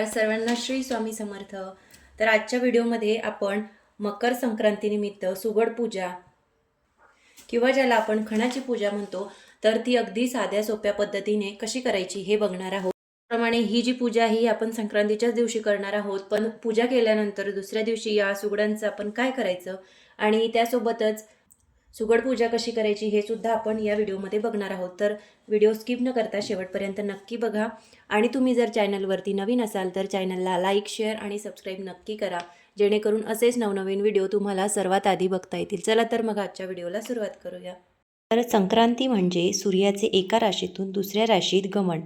नमस्कार सर्वांना श्री स्वामी समर्थ. तर आजच्या व्हिडिओमध्ये आपण मकर संक्रांतीनिमित्त सुगड पूजा किंवा ज्याला आपण खणाची पूजा म्हणतो तर ती अगदी साध्या सोप्या पद्धतीने कशी करायची हे बघणार आहोत. त्याप्रमाणे ही जी पूजा ही आपण संक्रांतीच्याच दिवशी करणार आहोत. पण पूजा केल्यानंतर दुसऱ्या दिवशी या सुगडांचं आपण काय करायचं? आणि त्यासोबतच सुगड पूजा कशी करायची हे सुद्धा आपण या व्हिडिओमध्ये बघणार आहोत. तर व्हिडिओ स्किप न करता शेवटपर्यंत नक्की बघा. आणि तुम्ही जर चॅनलवरती नवीन असाल तर चॅनलला लाईक शेअर आणि सबस्क्राईब नक्की करा. जेणेकरून असेच नवनवीन व्हिडिओ तुम्हाला सर्वात आधी बघता येतील. चला तर मग आजच्या व्हिडिओला सुरुवात करूया. तर संक्रांती म्हणजे सूर्याचे एका राशीतून दुसऱ्या राशीत गमन.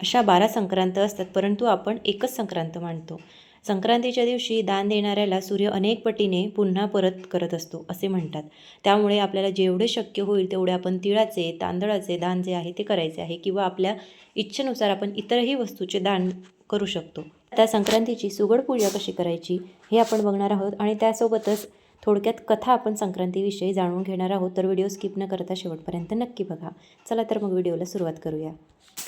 अशा बारा संक्रांत असतात परंतु आपण एकच संक्रांत मानतो. संक्रांतीच्या दिवशी दान देणाऱ्याला सूर्य अनेक पटीने पुन्हा परत करत असतो असे म्हणतात. त्यामुळे आपल्याला जेवढे शक्य होईल तेवढे आपण तिळाचे तांदळाचे दान जे आहे ते करायचे आहे किंवा आपल्या इच्छेनुसार आपण इतरही वस्तूचे दान करू शकतो. आता संक्रांतीची सुगड पूजा कशी करायची हे आपण बघणार आहोत आणि त्यासोबतच थोडक्यात कथा आपण संक्रांतीविषयी जाणून घेणार आहोत तर व्हिडिओ स्किप न करता शेवटपर्यंत नक्की बघा. चला तर मग व्हिडिओला सुरुवात करूया.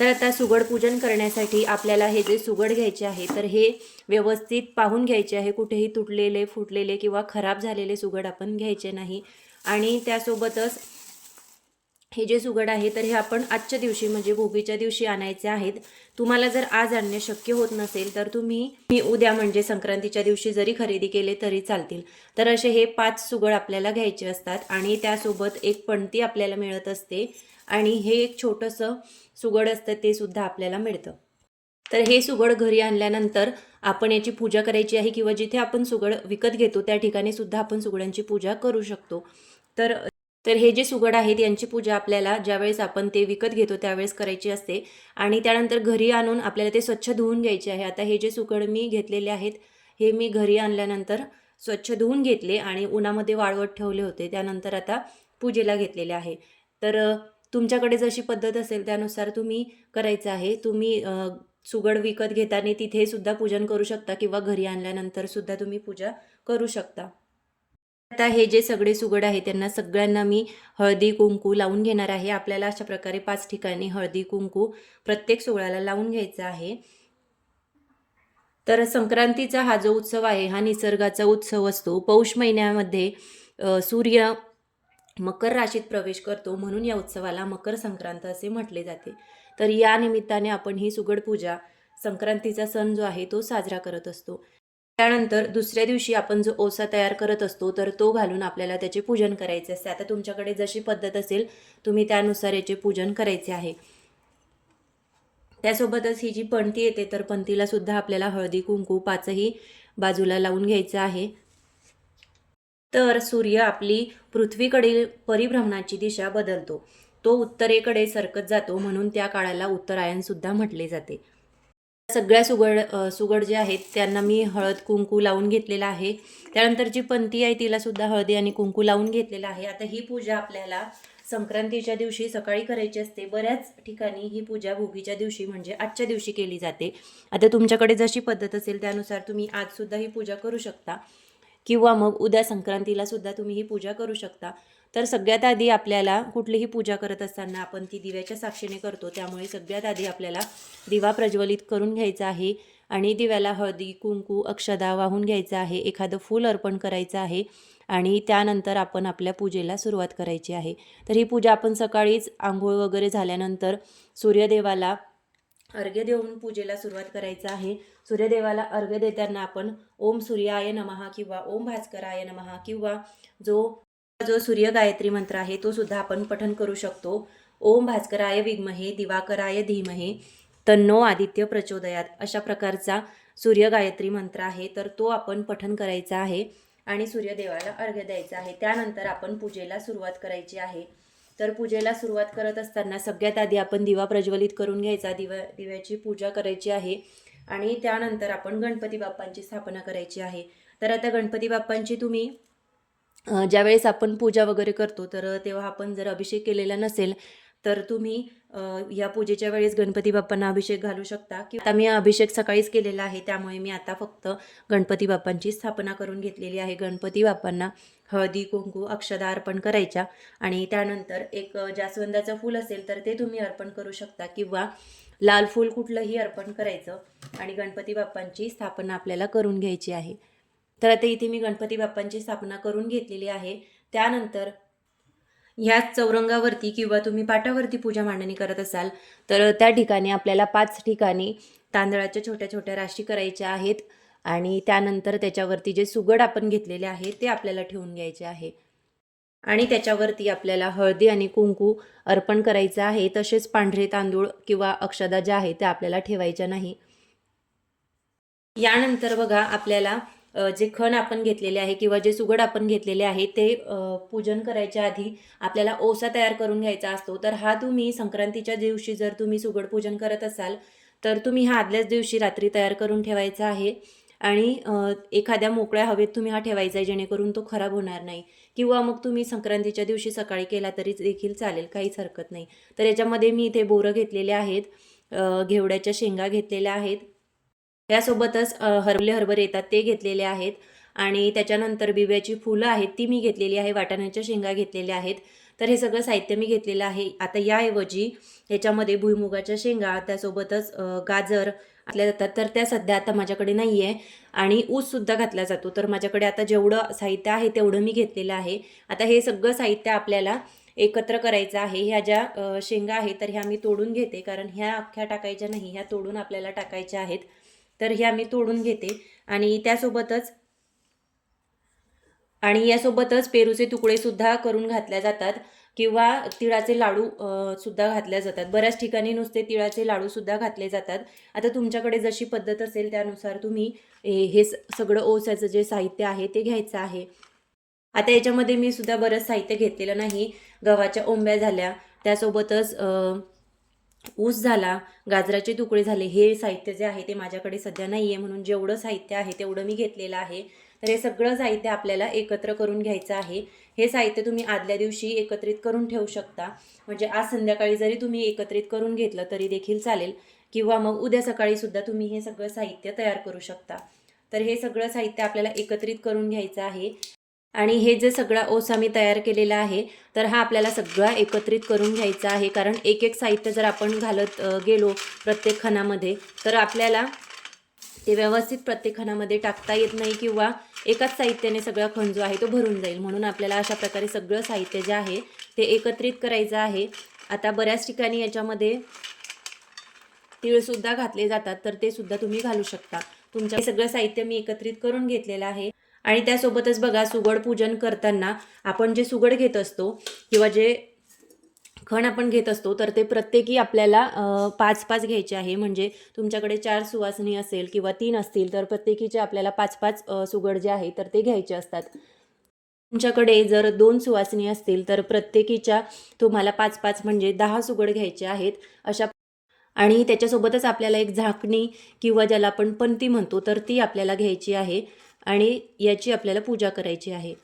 तर आता सुगड पूजन करण्यासाठी आपल्याला हे जे सुगड घ्यायचे आहे तर हे व्यवस्थित पाहून घ्यायचे आहे. कुठेही तुटलेले फुटलेले किंवा खराब झालेले सुगड आपण घ्यायचे नाही. आणि त्यासोबतच हे जे सुगड आहे तर हे आपण आजच्या दिवशी म्हणजे भोगीच्या दिवशी आणायचे आहेत. तुम्हाला जर आज आणणे शक्य होत नसेल तर तुम्ही मी उद्या म्हणजे संक्रांतीच्या दिवशी जरी खरेदी केले तरी चालतील. तर असे हे पाच सुगड आपल्याला घ्यायचे असतात आणि त्यासोबत एक पणती आपल्याला मिळत असते आणि हे एक छोटंसं सुगड असतं ते सुद्धा आपल्याला मिळतं. तर हे सुगड घरी आणल्यानंतर आपण याची पूजा करायची आहे किंवा जिथे आपण सुगड विकत घेतो त्या ठिकाणी सुद्धा आपण सुगडांची पूजा करू शकतो. तर तर हे जे सुगड आहेत यांची पूजा आपल्याला ज्यावेळेस आपण ते विकत घेतो त्यावेळेस करायची असते. आणि त्यानंतर घरी आणून आपल्याला ते स्वच्छ धुवून घ्यायचे आहे. आता हे जे सुगड मी घेतलेले आहेत हे मी घरी आणल्यानंतर स्वच्छ धुवून घेतले आणि उन्हामध्ये वाळवत ठेवले होते. त्यानंतर आता पूजेला घेतलेले आहे. तर तुमच्याकडे जशी पद्धत असेल त्यानुसार तुम्ही करायचं आहे. तुम्ही सुगड विकत घेताना तिथे सुद्धा पूजन करू शकता किंवा घरी आणल्यानंतर सुद्धा तुम्ही पूजा करू शकता. आता हे जे सगळे सुगड आहे त्यांना सगळ्यांना मी हळदी कुंकू लावून घेणार आहे. आपल्याला अशा प्रकारे पाच ठिकाणी हळदी कुंकू प्रत्येक सोहळ्याला लावून घ्यायचा आहे. तर संक्रांतीचा हा जो उत्सव आहे हा निसर्गाचा उत्सव असतो. पौष महिन्यामध्ये सूर्य मकर राशीत प्रवेश करतो. म्हणून या उत्सवाला मकर संक्रांत असे म्हटले जाते. तर या निमित्ताने आपण ही सुगड पूजा संक्रांतीचा सण जो आहे तो साजरा करत असतो. त्यानंतर दुसऱ्या दिवशी आपण जो ओसा तयार करत असतो तर तो घालून आपल्याला त्याचे पूजन करायचे असते. आता तुमच्याकडे जशी पद्धत असेल तुम्ही त्यानुसार याचे पूजन करायचे आहे. त्यासोबतच ही जी पणती येते तर पणतीला सुद्धा आपल्याला हळदी कुंकू पाचही बाजूला लावून घ्यायचं आहे. तर सूर्य आपली पृथ्वीकडील परिभ्रमणाची दिशा बदलतो. तो उत्तरेकडे सरकत जातो म्हणून त्या काळाला उत्तरायण सुद्धा म्हटले जाते. सगळ्या सुगड सुगड जे आहेत त्यांना मी हळद कुंकू लावून घेतलेला आहे. त्यानंतर जी पंती आहे तिलासुद्धा हळदी आणि कुंकू लावून घेतलेला आहे. आता ही पूजा आपल्याला संक्रांतीच्या दिवशी सकाळी करायची असते. बऱ्याच ठिकाणी ही पूजा भोगीच्या दिवशी म्हणजे आजच्या दिवशी केली जाते. आता तुमच्याकडे जशी पद्धत असेल त्यानुसार तुम्ही आजसुद्धा ही पूजा करू शकता. किंवा मग उद्या संक्रांतीला सुद्धा तुम्ही ही पूजा करू शकता. तर सगळ्यात आधी आपल्याला कुठलीही पूजा करत असताना आपण ती दिव्याच्या साक्षीने करतो. त्यामुळे सगळ्यात आधी आपल्याला दिवा प्रज्वलित करून घ्यायचा आहे आणि दिव्याला हळदी कुंकू अक्षदा वाहून घ्यायचं आहे. एखादं फूल अर्पण करायचं आहे आणि त्यानंतर आपण आपल्या पूजेला सुरुवात करायची आहे. तर ही पूजा आपण सकाळीच आंघोळ वगैरे झाल्यानंतर सूर्यदेवाला अर्घ्य देऊन पूजेला सुरुवात करायचं आहे. सूर्यदेवाला अर्घ्य देताना आपण ओम सूर्याय नमहा किंवा ओम भास्कराय नमहा किंवा जो जो सूर्य गायत्री मंत्र आहे तो सुद्धा आपण पठन करू शकतो. ओम भास्कराय विग्महे दिवाकराय धीमहे तन्नो आदित्य प्रचोदयात. अशा प्रकारचा सूर्य गायत्री मंत्र आहे तर तो आपण पठन करायचा आहे आणि सूर्यदेवाला अर्घ्य द्यायचा आहे. त्यानंतर आपण पूजेला सुरुवात करायची आहे. तर पूजेला सुरुवात करत असताना सगळ्यात आधी आपण दिवा प्रज्वलित करून घ्यायचा. दिवा दिव्याची पूजा करायची आहे आणि त्यानंतर आपण गणपती बाप्पांची स्थापना करायची आहे. तर आता गणपती बाप्पांची तुम्ही ज्यावेळेस आपण पूजा वगैरे करतो तर तेव्हा आपण जर अभिषेक केलेला नसेल तर तुम्ही या पूजेच्या वेळेस गणपती बाप्पांना अभिषेक घालू शकता. किंवा आता मी अभिषेक सकाळीच केलेला आहे त्यामुळे मी आता फक्त गणपती बाप्पांची स्थापना करून घेतलेली आहे. गणपती बाप्पांना हळदी कुंकू अक्षदा अर्पण करायच्या आणि त्यानंतर एक जास्वंदाचं फूल असेल तर ते तुम्ही अर्पण करू शकता किंवा लाल फूल कुठलंही अर्पण करायचं आणि गणपती बाप्पांची स्थापना आपल्याला करून घ्यायची आहे. तर आता इथे मी गणपती बाप्पांची स्थापना करून घेतलेली आहे. त्यानंतर ह्याच चौरंगावरती किंवा तुम्ही पाटावरती पूजा मांडणी करत असाल तर त्या ठिकाणी आपल्याला पाच ठिकाणी तांदळाच्या छोट्या छोट्या राशी करायच्या आहेत आणि त्यानंतर त्याच्यावरती जे सुगड आपण घेतलेले आहे ते आपल्याला ठेवून घ्यायचे आहे. आणि त्याच्यावरती आपल्याला हळदी आणि कुंकू अर्पण करायचं आहे. तसेच पांढरे तांदूळ किंवा अक्षदा ज्या आहेत त्या आपल्याला ठेवायच्या नाही. यानंतर बघा आपल्याला जे खण आपण घेतलेले आहे किंवा जे सुगड आपण घेतलेले आहे ते पूजन करायच्या आधी आपल्याला ओसा तयार करून घ्यायचा असतो. तर हा तुम्ही संक्रांतीच्या दिवशी जर तुम्ही सुगड पूजन करत असाल तर तुम्ही हा आदल्याच दिवशी रात्री तयार करून ठेवायचा आहे. आणि एखाद्या मोकळ्या हवेत तुम्ही हा ठेवायचा आहे जेणेकरून तो खराब होणार नाही. किंवा मग तुम्ही संक्रांतीच्या दिवशी सकाळी केला तरी देखील चालेल काहीच हरकत नाही. तर याच्यामध्ये मी इथे बोरं घेतलेले आहेत घेवड्याच्या शेंगा घेतलेल्या आहेत. यासोबतच हरवले हरभरे येतात ते घेतलेले आहेत. आणि त्याच्यानंतर बिब्याची फुलं आहेत ती मी घेतलेली आहे वाटाण्याच्या शेंगा घेतलेल्या आहेत. तर हे सगळं साहित्य मी घेतलेलं आहे. आता याऐवजी याच्यामध्ये भुईमुगाच्या शेंगा त्यासोबतच गाजर घातल्या जातात. तर त्या सध्या आता माझ्याकडे नाही आहे आणि ऊससुद्धा घातला जातो. तर माझ्याकडे आता जेवढं साहित्य आहे तेवढं मी घेतलेलं आहे. आता हे सगळं साहित्य आपल्याला एकत्र करायचं आहे. ह्या ज्या शेंगा आहेत तर ह्या मी तोडून घेते. कारण ह्या अख्ख्या टाकायच्या नाही ह्या तोडून आपल्याला टाकायच्या आहेत. तर ह्या मी तोडून घेते. आणि त्यासोबतच आणि यासोबतच पेरूचे तुकडेसुद्धा करून घातल्या जातात किंवा तिळाचे लाडू सुद्धा घातल्या जातात. बऱ्याच ठिकाणी नुसते तिळाचे लाडूसुद्धा घातले जातात. आता तुमच्याकडे जशी पद्धत असेल त्यानुसार तुम्ही हे स- सगळं ओसाचं जे साहित्य आहे ते घ्यायचं आहे. आता याच्यामध्ये मी सुद्धा बरंच साहित्य घेतलेलं नाही. गव्हाच्या ओंब्या झाल्या. त्यासोबतच ऊस झाला गाजराचे तुकडे झाले हे साहित्य जे आहे ते माझ्याकडे सध्या नाही आहे म्हणून जेवढं साहित्य आहे तेवढं मी घेतलेलं आहे. तर हे सगळं साहित्य आपल्याला एकत्र करून घ्यायचं आहे. हे साहित्य तुम्ही आदल्या दिवशी एकत्रित करून ठेवू शकता. म्हणजे आज संध्याकाळी जरी तुम्ही एकत्रित करून घेतलं तरी देखील चालेल. किंवा मग उद्या सकाळी सुद्धा तुम्ही हे सगळं साहित्य तयार करू शकता. तर हे सगळं साहित्य आपल्याला एकत्रित करून घ्यायचं आहे. आणि हे जे सगळा ओसा मी तयार केलेला आहे तर हा आपल्याला सगळा एकत्रित करून घ्यायचा आहे. कारण एक एक साहित्य जर आपण घालत गेलो प्रत्येक खणामध्ये तर आपल्याला ते व्यवस्थित प्रत्येक खणामध्ये टाकता येत नाही किंवा एकाच साहित्याने सगळा खण जो आहे तो भरून जाईल. म्हणून आपल्याला अशा प्रकारे सगळं साहित्य जे आहे ते एकत्रित करायचं आहे. आता बऱ्याच ठिकाणी याच्यामध्ये तीळसुद्धा घातले जातात तर ते सुद्धा तुम्ही घालू शकता. तुमच्या हे सगळं साहित्य मी एकत्रित करून घेतलेलं आहे. आणि त्यासोबतच बघा सुगड पूजन करताना आपण जे सुगड घेत असतो किंवा जे खण आपण घेत असतो तर ते प्रत्येकी आपल्याला पाच पाच घ्यायचे आहे. म्हणजे तुमच्याकडे चार सुवासनी असेल किंवा तीन असतील तर प्रत्येकीचे आपल्याला पाच पाच सुगड जे आहे तर ते घ्यायचे असतात. तुमच्याकडे जर दोन सुवासिनी असतील तर प्रत्येकीच्या तुम्हाला पाच पाच म्हणजे दहा सुगड घ्यायचे आहेत. अशा आणि त्याच्यासोबतच आपल्याला एक झाकणी किंवा ज्याला आपण पंती म्हणतो तर ती आपल्याला घ्यायची आहे. आणि याची आपल्याला पूजा करायची आहे.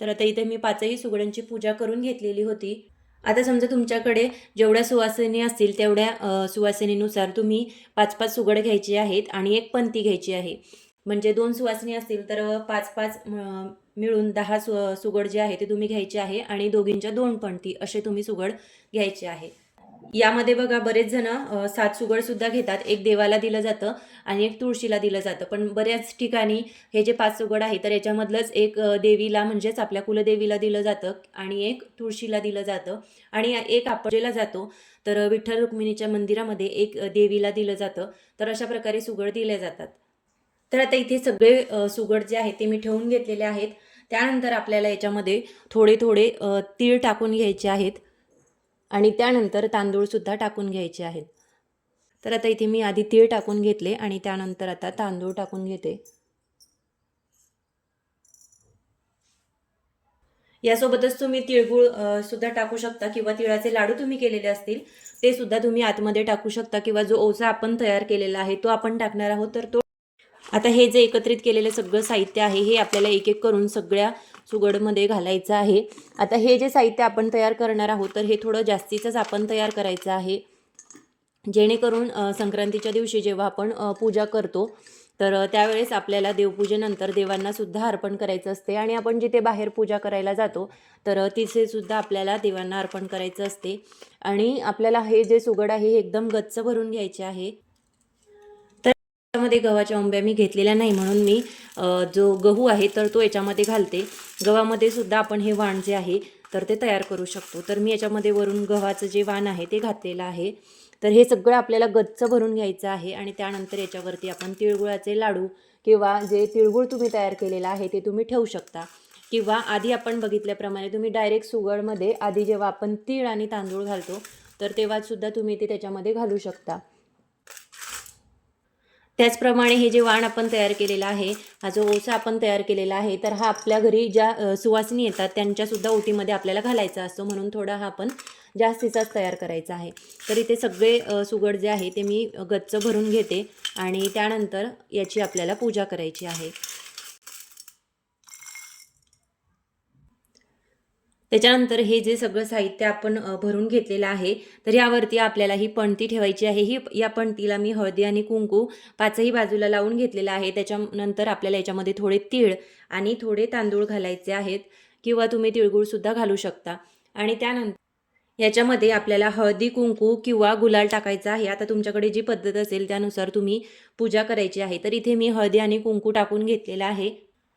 तर आता इथे मी पाचही सुगड्यांची पूजा करून घेतलेली होती. आता समजा तुमच्याकडे जेवढ्या सुवासिनी असतील तेवढ्या सुवासिनीनुसार तुम्ही पाच पाच सुगड घ्यायचे आहेत आणि एक पंती घ्यायची आहे. म्हणजे दोन सुवासिनी असतील तर पाच पाच मिळून दहा सु सुगड जे आहे ते तुम्ही घ्यायचे आहे आणि दोघींच्या दोन पंती असे तुम्ही सुगड घ्यायचे आहे. यामध्ये बघा बरेच जण सात सुगड सुद्धा घेतात. एक देवाला दिलं जातं आणि एक तुळशीला दिलं जातं. पण बऱ्याच ठिकाणी हे जे पाच सुगड आहे तर याच्यामधलंच एक देवीला म्हणजेच आपल्या कुलदेवीला दिलं जातं आणि एक तुळशीला दिलं जातं. आणि एक आपजेला जातो तर विठ्ठल रुक्मिणीच्या मंदिरामध्ये एक देवीला दिलं जातं. तर अशा प्रकारे सुगड दिले जातात. तर आता इथे सगळे सुगड जे आहेत ते मी ठेवून घेतलेले आहेत. त्यानंतर आपल्याला याच्यामध्ये थोडे थोडे तीळ टाकून घ्यायचे आहेत. आणि त्यानंतर तांदूळसुद्धा टाकून घ्यायचे आहेत. तर आता इथे मी आधी तीळ टाकून घेतले आणि त्यानंतर आता तांदूळ टाकून घेते. यासोबतच तुम्ही तिळगुळ सुद्धा टाकू शकता किंवा तिळाचे लाडू तुम्ही केलेले असतील ते सुद्धा तुम्ही आतमध्ये टाकू शकता किंवा जो ओसा आपण तयार केलेला आहे तो आपण टाकणार आहोत तर तो आता हे जे एकत्रित केलेलं सगळं साहित्य आहे हे आपल्याला एक एक करून सगळ्या सुगडमध्ये घालायचं आहे. आता हे जे साहित्य आपण तयार करणार आहोत तर हे थोडं जास्तीचंच आपण तयार करायचं आहे. जेणेकरून संक्रांतीच्या दिवशी जेव्हा आपण पूजा करतो तर त्यावेळेस आपल्याला देवपूजेनंतर देवांना सुद्धा अर्पण करायचं असते आणि आपण जिथे बाहेर पूजा करायला जातो तर तिथेसुद्धा तिथे सुद्धा आपल्याला देवांना अर्पण करायचं असते. आणि आपल्याला हे जे सुगड आहे हे एकदम गच्च भरून घ्यायचे आहे. याच्यामध्ये गव्हाच्या आंब्या मी घेतलेल्या नाही म्हणून मी जो गहू आहे तर तो याच्यामध्ये घालते. गव्हामध्ये सुद्धा आपण हे वाण जे आहे तर ते तयार करू शकतो. तर मी याच्यामध्ये वरून गव्हाचं जे वाण आहे ते घातलेलं आहे. तर हे सगळं आपल्याला गच्च भरून घ्यायचं आहे आणि त्यानंतर याच्यावरती आपण तिळगुळाचे लाडू किंवा जे तिळगुळ तुम्ही तयार केलेलं आहे ते तुम्ही ठेवू शकता. किंवा आधी आपण बघितल्याप्रमाणे तुम्ही डायरेक्ट सुगडमध्ये आधी जेव्हा आपण तीळ आणि तांदूळ घालतो तर तेव्हा सुद्धा तुम्ही ते त्याच्यामध्ये घालू शकता. त्याचप्रमाणे हे जे वाण आपण तयार केलेलं आहे हा जो ओसा आपण तयार केलेला आहे तर हा आपल्या घरी ज्या सुवासिनी येतात त्यांच्यासुद्धा ओटीमध्ये आपल्याला घालायचा असतो. म्हणून थोडा हा आपण जास्तीचाच तयार करायचा आहे. तर इथे सगळे सुगड जे आहे ते मी गच्च भरून घेते आणि त्यानंतर याची आपल्याला पूजा करायची आहे. त्याच्यानंतर हे जे सगळं साहित्य आपण भरून घेतलेलं आहे तर यावरती आपल्याला ही पणती ठेवायची आहे. ही या पणतीला मी हळदी आणि कुंकू पाचही बाजूला लावून घेतलेलं आहे. त्याच्यानंतर आपल्याला याच्यामध्ये थोडे तीळ आणि थोडे तांदूळ घालायचे आहेत किंवा तुम्ही तिळगुळसुद्धा घालू शकता. आणि त्यानंतर याच्यामध्ये आपल्याला हळदी कुंकू किंवा गुलाल टाकायचा आहे. आता तुमच्याकडे जी पद्धत असेल त्यानुसार तुम्ही पूजा करायची आहे. तर इथे मी हळदी आणि कुंकू टाकून घेतलेलं आहे.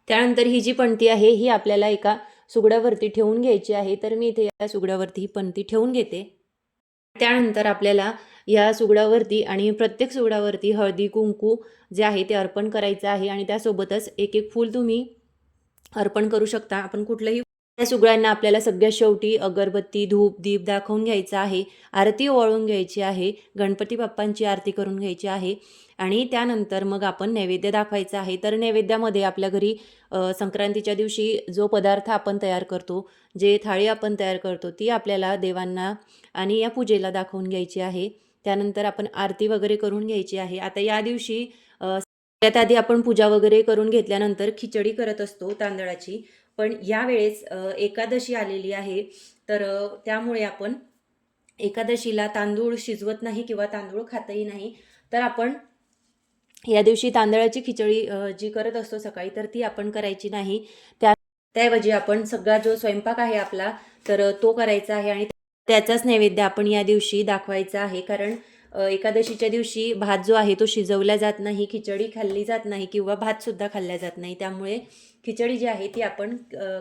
त्यानंतर ही जी पणती आहे ही आपल्याला एका सुगड्यावरती ठेवून घ्यायची आहे तर मी इथे या सुगड्यावरती ही पणती ठेवून घेते. त्यानंतर आपल्याला या सुगडावरती आणि प्रत्येक सुगडावरती हळदी कुंकू जे आहे ते अर्पण करायचं आहे आणि त्यासोबतच एक एक फूल तुम्ही अर्पण करू शकता. आपण कुठलंही त्या सुगड्यांना आपल्याला सगळ्या शेवटी अगरबत्ती धूप दीप दाखवून घ्यायचा आहे आरती ओवाळून घ्यायची आहे गणपती बाप्पांची आरती करून घ्यायची आहे. आणि त्यानंतर मग आपण नैवेद्य दाखवायचा आहे. तर नैवेद्यामध्ये आपल्या घरी संक्रांतीच्या दिवशी जो पदार्थ आपण तयार करतो जे थाळी आपण तयार करतो ती आपल्याला देवांना आणि या पूजेला दाखवून घ्यायची आहे. त्यानंतर आपण आरती वगैरे करून घ्यायची आहे. आता या दिवशी त्यात आधी आपण पूजा वगैरे करून घेतल्यानंतर खिचडी करत असतो तांदळाची. पण यावेळेस एकादशी आलेली आहे. तर त्यामुळे आपण एकादशीला तांदूळ शिजवत नाही किंवा तांदूळ खातही नाही. तर आपण या दिवशी तांदळाची खिचडी जी करत असतो सकाळी तर ती आपण करायची नाही. त्या त्याऐवजी आपण सगळा जो स्वयंपाक आहे आपला तर तो करायचा आहे आणि त्याचाच नैवेद्य आपण या दिवशी दाखवायचा आहे. कारण एकादशीच्या दिवशी भात जो आहे तो शिजवला जात नाही खिचडी खाल्ली जात नाही किंवा भातसुद्धा खाल्ला जात नाही. त्यामुळे खिचडी जी आहे ती आपण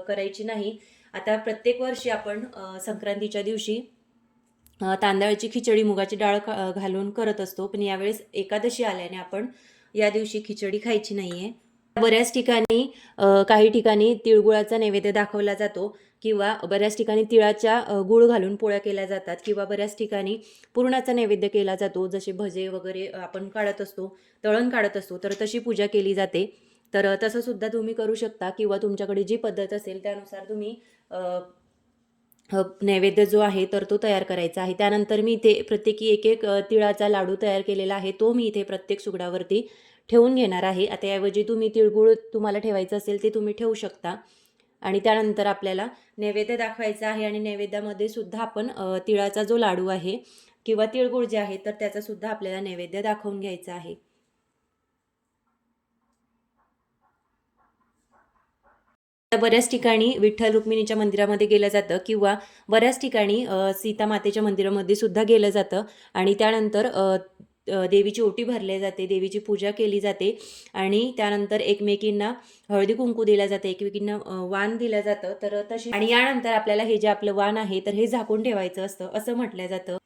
करायची नाही. आता प्रत्येक वर्षी आपण संक्रांतीच्या दिवशी तांदळाची खिचडी मुगाची डाळ घालून करत असतो. पण यावेळेस एकादशी आल्याने आपण या दिवशी खिचडी खायची नाही आहे बऱ्याच ठिकाणी काही ठिकाणी तिळगुळाचा नैवेद्य दाखवला जातो किंवा बऱ्याच ठिकाणी तिळाच्या गुळ घालून पोळ्या केल्या जातात किंवा बऱ्याच ठिकाणी पुरणाचा नैवेद्य केला जातो. जसे भजे वगैरे आपण काढत असतो तळण काढत असतो तर तशी पूजा केली जाते. तर तसंसुद्धा तुम्ही करू शकता किंवा तुमच्याकडे जी पद्धत असेल त्यानुसार तुम्ही नैवेद्य जो आहे तर तो तयार करायचा आहे. त्यानंतर मी इथे प्रत्येकी एक एक तिळाचा लाडू तयार केलेला आहे. तो मी इथे प्रत्येक सुगडावरती ठेवून घेणार आहे. आता याऐवजी तुम्ही तिळगुळ तुम्हाला ठेवायचं असेल ते तुम्ही ठेवू शकता. आणि त्यानंतर आपल्याला नैवेद्य दाखवायचा आहे आणि नैवेद्यामध्ये सुद्धा आपण तिळाचा जो लाडू आहे किंवा तिळगुळ जे आहे तर त्याचासुद्धा आपल्याला नैवेद्य दाखवून घ्यायचा आहे. बऱ्याच ठिकाणी विठ्ठल रुक्मिणीच्या मंदिरामध्ये गेलं जातं किंवा बऱ्याच ठिकाणी सीता मातेच्या मंदिरामध्ये सुद्धा गेलं जातं. आणि त्यानंतर देवीची ओटी भरली जाते देवीची पूजा केली जाते. आणि त्यानंतर एकमेकींना हळदी कुंकू दिल्या जाते एकमेकींना वाण दिलं जातं. तर तशी आणि यानंतर आपल्याला हे जे आपलं वाण आहे तर हे झाकून ठेवायचं असतं असं म्हटलं जातं.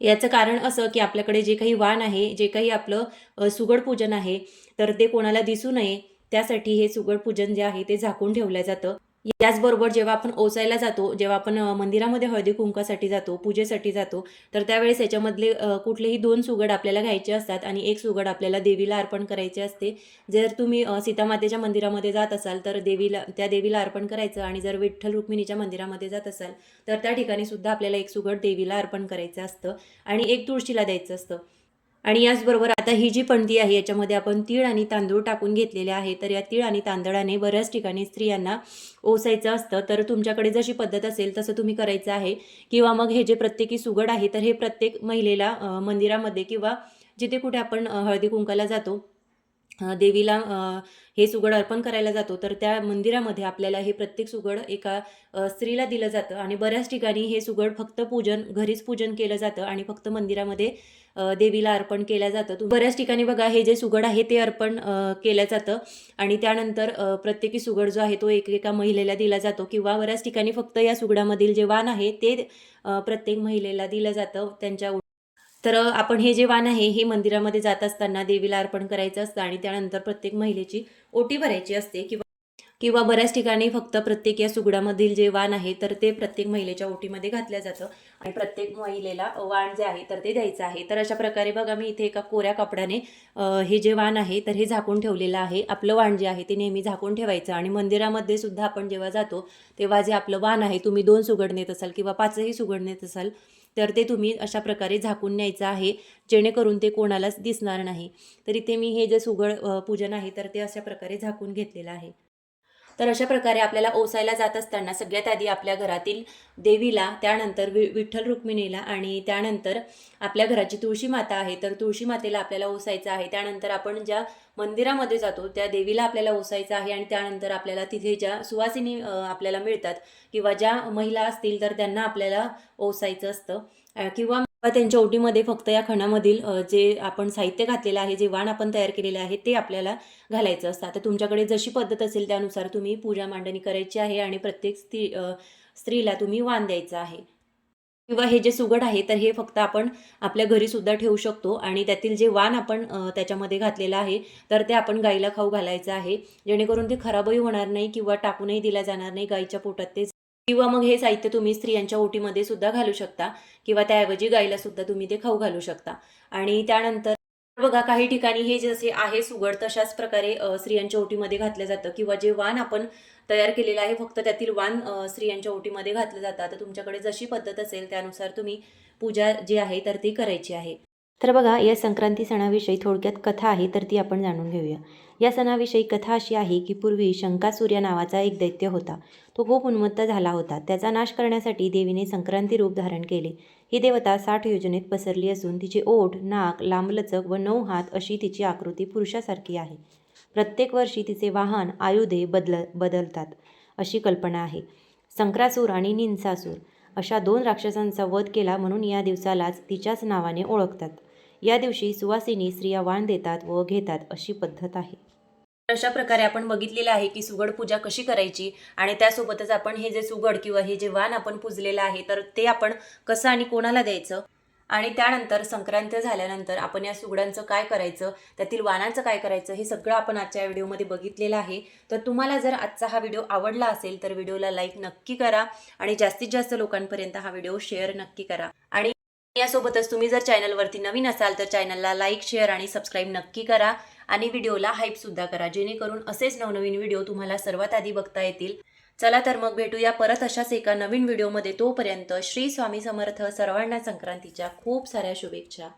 याचं कारण असं की आपल्याकडे जे काही वाण आहे जे काही आपलं सुगड पूजन आहे तर ते कोणाला दिसू नये. त्यासाठी हे सुगड पूजन जे आहे ते झाकून ठेवलं जातं. याचबरोबर जेव्हा आपण ओसायला जातो जेव्हा आपण मंदिरामध्ये हळदी कुंकासाठी जातो पूजेसाठी जातो तर त्यावेळेस याच्यामधले कुठलेही दोन सुगड आपल्याला घ्यायचे असतात आणि एक सुगड आपल्याला देवीला अर्पण करायचे असते. जर तुम्ही सीतामातेच्या मंदिरामध्ये जात असाल तर देवीला त्या देवीला अर्पण करायचं आणि जर विठ्ठल रुक्मिणीच्या मंदिरामध्ये जात असाल तर त्या ठिकाणी सुद्धा आपल्याला एक सुगड देवीला अर्पण करायचं असतं आणि एक तुळशीला द्यायचं असतं. आणि याचबरोबर आता ही जी पणती आहे याच्यामध्ये आपण तीळ आणि तांदूळ टाकून घेतलेले आहे. तर या तीळ आणि तांदळाने बऱ्याच ठिकाणी स्त्रियांना ओसायचं असतं. तर तुमच्याकडे जशी पद्धत असेल तसं तुम्ही करायचं आहे. किंवा मग हे जे प्रत्येकी सुगड आहे तर हे प्रत्येक महिलेला मंदिरामध्ये किंवा जिथे कुठे आपण हळदी कुंकाला जातो देवीला हे सुगड अर्पण करायला जातो. तर त्या मंदिरामध्ये आपल्याला हे प्रत्येक सुगड एका स्त्रीला दिलं जातं आणि बऱ्याच ठिकाणी हे सुगड फक्त पूजन घरीच पूजन केलं जातं आणि फक्त मंदिरामध्ये देवीला अर्पण केलं जातं. बऱ्याच ठिकाणी बघा हे जे सुगड आहे ते अर्पण केलं जातं आणि त्यानंतर प्रत्येकी सुगड जो आहे तो एकेका महिलेला दिला जातो किंवा बऱ्याच ठिकाणी फक्त या सुगडामधील जे वाण आहे ते प्रत्येक महिलेला दिलं जातं. त्यांच्या तर आपण हे जे वाण आहे हे मंदिरामध्ये जात असताना देवीला अर्पण करायचं असतं आणि त्यानंतर प्रत्येक महिलेची ओटी भरायची असते किंवा किंवा बऱ्याच ठिकाणी फक्त प्रत्येक या सुगडामधील जे वाण आहे तर ते प्रत्येक महिलेच्या ओटीमध्ये घातलं जातं आणि प्रत्येक महिलेला वाण जे आहे तर ते द्यायचं आहे. तर अशा प्रकारे बघा मी इथे एका कोऱ्या कपड्याने हे जे वाण आहे तर हे झाकून ठेवलेलं आहे. आपलं वाण जे आहे ते नेहमी झाकून ठेवायचं आणि मंदिरामध्ये सुद्धा आपण जेव्हा जातो तेव्हा जे आपलं वाण आहे तुम्ही दोन सुगड नेत असाल किंवा पाचही सुगड नेत असाल तर ते तुम्ही अशा प्रकारे झाकून न्यायचं आहे जेणेकरून ते कोणालाच दिसणार नाही. तर इथे मी हे जे सुगड पूजन आहे तर ते अशा प्रकारे झाकून घेतलेलं आहे. तर अशा प्रकारे आपल्याला ओसायला जात असताना सगळ्यात आधी आपल्या घरातील देवीला त्यानंतर वि विठ्ठल रुक्मिणीला आणि त्यानंतर आपल्या घराची तुळशी माता आहे. तर तुळशी मातेला आपल्याला ओसायचं आहे. त्यानंतर आपण ज्या मंदिरामध्ये जातो त्या देवीला आपल्याला ओसायचं आहे आणि त्यानंतर आपल्याला तिथे ज्या सुवासिनी आपल्याला मिळतात किंवा ज्या महिला असतील तर त्यांना आपल्याला ओसायचं असतं. किंवा किंवा त्यांच्या ओटीमध्ये फक्त या खणामधील जे आपण साहित्य घातलेलं आहे जे वाण आपण तयार केलेले आहे ते आपल्याला घालायचं असतं. आता तुमच्याकडे जशी पद्धत असेल त्यानुसार तुम्ही पूजा मांडणी करायची आहे आणि प्रत्येक स्त्री स्त्रीला तुम्ही वाण द्यायचं आहे. किंवा हे जे सुगड आहे तर हे फक्त आपण आपल्या घरी सुद्धा ठेवू शकतो आणि त्यातील जे वाण आपण त्याच्यामध्ये घातलेलं आहे तर ते आपण गाईला खाऊ घालायचं आहे. जेणेकरून ते खराबही होणार नाही किंवा टाकूनही दिला जाणार नाही गाईच्या पोटात ते किंवा मग हे साहित्य तुम्ही स्त्रियांच्या ओटीमध्ये सुद्धा घालू शकता किंवा त्याऐवजी गाईला सुद्धा तुम्ही ते खाऊ घालू शकता. आणि त्यानंतर बघा काही ठिकाणी हे जसे आहे सुगड तशाच प्रकारे स्त्रियांच्या ओटीमध्ये घातलं जातं किंवा जे वाण आपण तयार केलेलं आहे फक्त त्यातील वाण स्त्रियांच्या ओटीमध्ये घातलं जातं. तर तुमच्याकडे जशी पद्धत असेल त्यानुसार तुम्ही पूजा जी आहे तर ती करायची आहे. तर बघा या संक्रांती सणाविषयी थोडक्यात कथा आहे तर ती आपण जाणून घेऊया. या सणाविषयी कथा अशी आहे की पूर्वी शंकासूर नावाचा एक दैत्य होता. तो खूप उन्मत्त झाला होता. त्याचा नाश करण्यासाठी देवीने संक्रांती रूप धारण केले. ही देवता साठ योजनेत पसरली असून तिचे ओठ नाक लांबलचक व नऊ हात अशी तिची आकृती पुरुषासारखी आहे. प्रत्येक वर्षी तिचे वाहन आयुधे बदल बदलतात अशी कल्पना आहे. संक्रासूर आणि निंसासूर अशा दोन राक्षसांचा वध केला म्हणून या दिवसालाच तिच्याच नावाने ओळखतात. या दिवशी सुवासिनी स्त्रिया वाण देतात व घेतात अशी पद्धत आहे. अशा प्रकारे आपण बघितलेलं आहे की सुगड पूजा कशी करायची आणि त्यासोबतच आपण हे जे सुगड किंवा हे जे वाण आपण पूजलेलं आहे तर ते आपण कसं आणि कोणाला द्यायचं? आणि त्यानंतर संक्रांत झाल्यानंतर आपण या सुगडांचं काय करायचं? त्यातील वाणांचं काय करायचं? हे सगळं आपण आजच्या या व्हिडिओमध्ये बघितलेलं आहे. तर तुम्हाला जर आजचा हा व्हिडिओ आवडला असेल तर व्हिडिओला लाईक नक्की करा आणि जास्तीत जास्त लोकांपर्यंत हा व्हिडिओ शेअर नक्की करा. आणि यासोबतच तुम्ही जर चॅनलवरती नवीन असाल तर चॅनलला लाईक शेअर आणि सबस्क्राईब नक्की करा. आणि व्हिडिओला हाईपसुद्धा करा. जेणेकरून असेच नवनवीन व्हिडिओ तुम्हाला सर्वात आधी बघता येतील. चला तर मग भेटूया परत अशाच एका नवीन व्हिडिओमध्ये. तोपर्यंत श्री स्वामी समर्थ सर्वांना संक्रांतीच्या खूप साऱ्या शुभेच्छा.